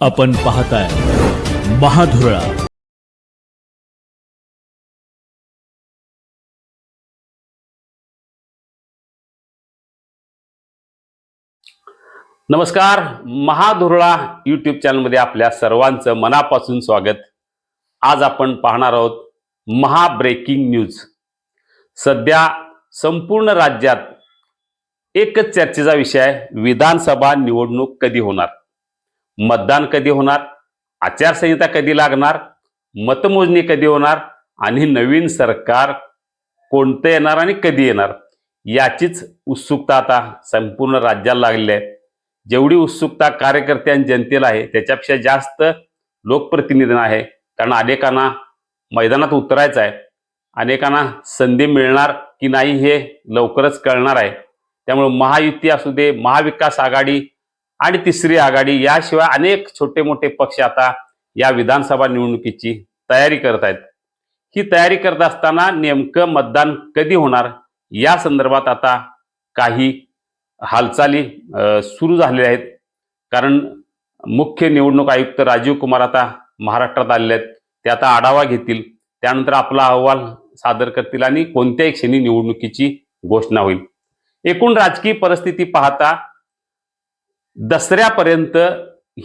आपण पाहताय महाधुरळा. नमस्कार महाधुरळा यूट्यूब चॅनलमध्ये आपल्या सर्वांचं मनापासून स्वागत. आज आपण पाहणार आहोत महा ब्रेकिंग न्यूज सध्या संपूर्ण राज्यात एकच चर्चेचा विषय आहे विधानसभा निवडणूक कधी होणार? मतदान कधी होणार? आचारसंहिता कधी लागणार? मतमोजणी कधी होणार? आणि नवीन सरकार कोणतं येणार आणि कधी येणार? याचीच उत्सुकता आता संपूर्ण राज्याला लागलेली आहे. जेवढी उत्सुकता कार्यकर्ते आणि जनतेला आहे त्याच्यापेक्षा जास्त लोकप्रतिनिधींना आहे. कारण अनेकांना मैदानात उतरायचं आहे. अनेकांना संधी मिळणार की नाही हे लवकरच कळणार आहे. त्यामुळे महायुती असू दे महाविकास आघाडी आणि तिसरी आघाडी याशिवाय अनेक छोटे मोठे पक्ष आता या विधानसभा निवडणुकीची तयारी करत आहेत. ही तयारी करत असताना नेमकं मतदान कधी होणार? या संदर्भात आता काही हालचाली सुरू झालेल्या आहेत. कारण मुख्य निवडणूक आयुक्त राजीव कुमार आता महाराष्ट्रात आलेले आहेत. ते आता आढावा घेतील. त्यानंतर आपला अहवाल सादर करतील आणि कोणत्याही क्षणी निवडणुकीची घोषणा होईल. एकूण राजकीय परिस्थिती पाहता दसऱ्यापर्यंत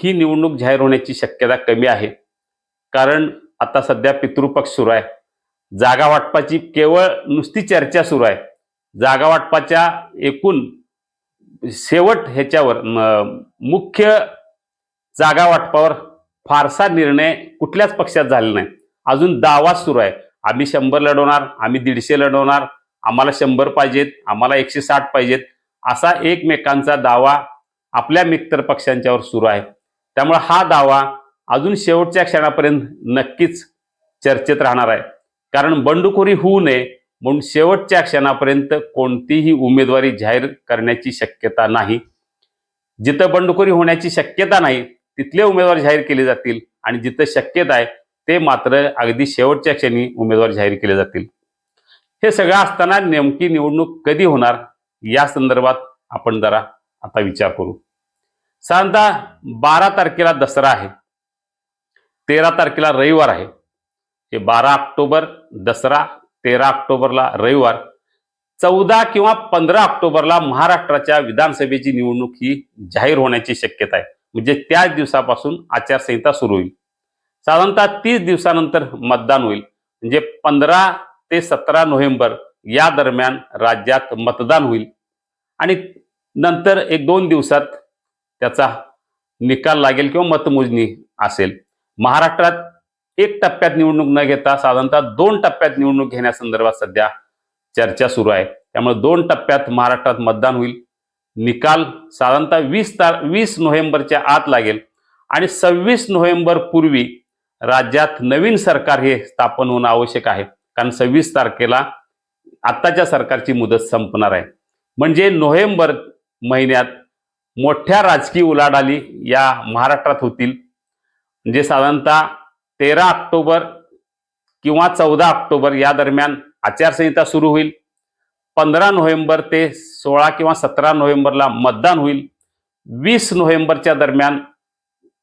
ही निवडणूक जाहीर होण्याची शक्यता कमी आहे. कारण आता सध्या पितृपक्ष सुरू आहे. जागा वाटपाची केवळ नुसती चर्चा सुरू आहे. जागा वाटपाच्या एकूण शेवट ह्याच्यावर मुख्य जागा वाटपावर फारसा निर्णय कुठल्याच पक्षात झाला नाही. अजून दावा सुरू आहे. आम्ही शंभर लढवणार आम्ही दीडशे लढवणार आम्हाला शंभर पाहिजेत आम्हाला एकशे साठ पाहिजेत असा एकमेकांचा दावा आपल्या मित्र पक्षांच्यावर सुरू आहे. त्यामुळे हा दावा अजून शेवटच्या क्षणापर्यंत नक्कीच चर्चेत राहणार आहे. कारण बंडखोरी होऊ नये म्हणून शेवटच्या क्षणापर्यंत कोणतीही उमेदवारी जाहीर करण्याची शक्यता नाही. जिथं बंडखोरी होण्याची शक्यता नाही तिथले उमेदवार जाहीर केले जातील आणि जिथं शक्यता आहे ते मात्र अगदी शेवटच्या क्षणी उमेदवार जाहीर केले जातील. हे सगळं असताना नेमकी निवडणूक कधी होणार या संदर्भात आपण जरा आता विचार करू. साधारणतः बारा तारखेला दसरा आहे. तेरा तारखेला रविवार आहे. हे बारा ऑक्टोबर दसरा तेरा ऑक्टोबरला रविवार चौदा किंवा पंधरा ऑक्टोबरला महाराष्ट्राच्या विधानसभेची निवडणूक ही जाहीर होण्याची शक्यता आहे. म्हणजे त्याच दिवसापासून आचारसंहिता सुरू होईल. साधारणतः तीस दिवसानंतर मतदान होईल. म्हणजे पंधरा ते सतरा नोव्हेंबर या दरम्यान राज्यात मतदान होईल. आणि नंतर एक दोन दिवसात त्याचा निकाल लागेल किंवा मतमोजणी असेल. महाराष्ट्रात एक टप्प्यात निवडणूक न घेता साधारणतः दोन टप्प्यात निवडणूक घेण्यासंदर्भात सध्या चर्चा सुरू आहे. त्यामुळे दोन टप्प्यात महाराष्ट्रात मतदान होईल. निकाल साधारणतः वीस तार वीस नोव्हेंबरच्या आत लागेल आणि सव्वीस नोव्हेंबर पूर्वी राज्यात नवीन सरकार हे स्थापन होणं आवश्यक आहे. कारण सव्वीस तारखेला आत्ताच्या सरकारची मुदत संपणार आहे. म्हणजे नोव्हेंबर महिन्यात मोठ्या राजकीय उलाढाली या महाराष्ट्रात होतील. म्हणजे साधारणतः तेरा ऑक्टोबर किंवा चौदा ऑक्टोबर या दरम्यान आचारसंहिता सुरू होईल. पंधरा नोव्हेंबर ते सोळा किंवा सतरा नोव्हेंबरला मतदान होईल. वीस नोव्हेंबरच्या दरम्यान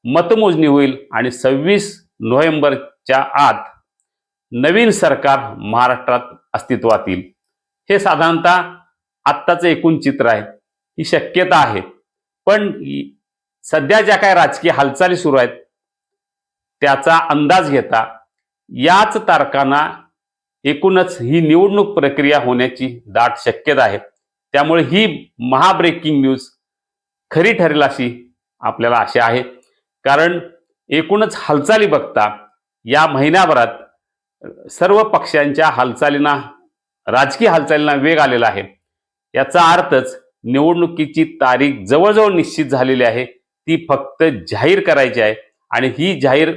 मतमोजणी होईल आणि सव्वीस नोव्हेंबरच्या आत नवीन सरकार महाराष्ट्रात अस्तित्वात येईल. हे साधारणतः आत्ताचं एकूण चित्र आहे. ही शक्यता आहे. पण सध्या ज्या काही राजकीय हालचाली सुरू आहेत त्याचा अंदाज घेता याच तारखांना एकूणच ही निवडणूक प्रक्रिया होण्याची दाट शक्यता आहे. त्यामुळे ही महाब्रेकिंग न्यूज खरी ठरेल अशी आपल्याला आशा आहे. कारण एकूणच हालचाली बघता या महिन्याभरात सर्व पक्षांच्या हालचालींना राजकीय हालचालींना वेग आलेला आहे. याचा अर्थच निवडणुकीची तारीख जवळजवळ निश्चित झालेली आहे. ती फक्त जाहीर करायची आहे. आणि ही जाहीर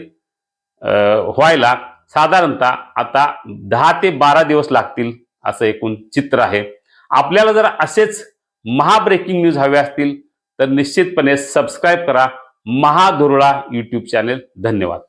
व्हायला साधारणतः आता दहा ते बारा दिवस लागतील असं एकूण चित्र आहे. आपल्याला जर असेच महाब्रेकिंग न्यूज हवे असतील तर निश्चितपणे सबस्क्राईब करा. महाधुरळा यूट्यूब चॅनेल धन्यवाद.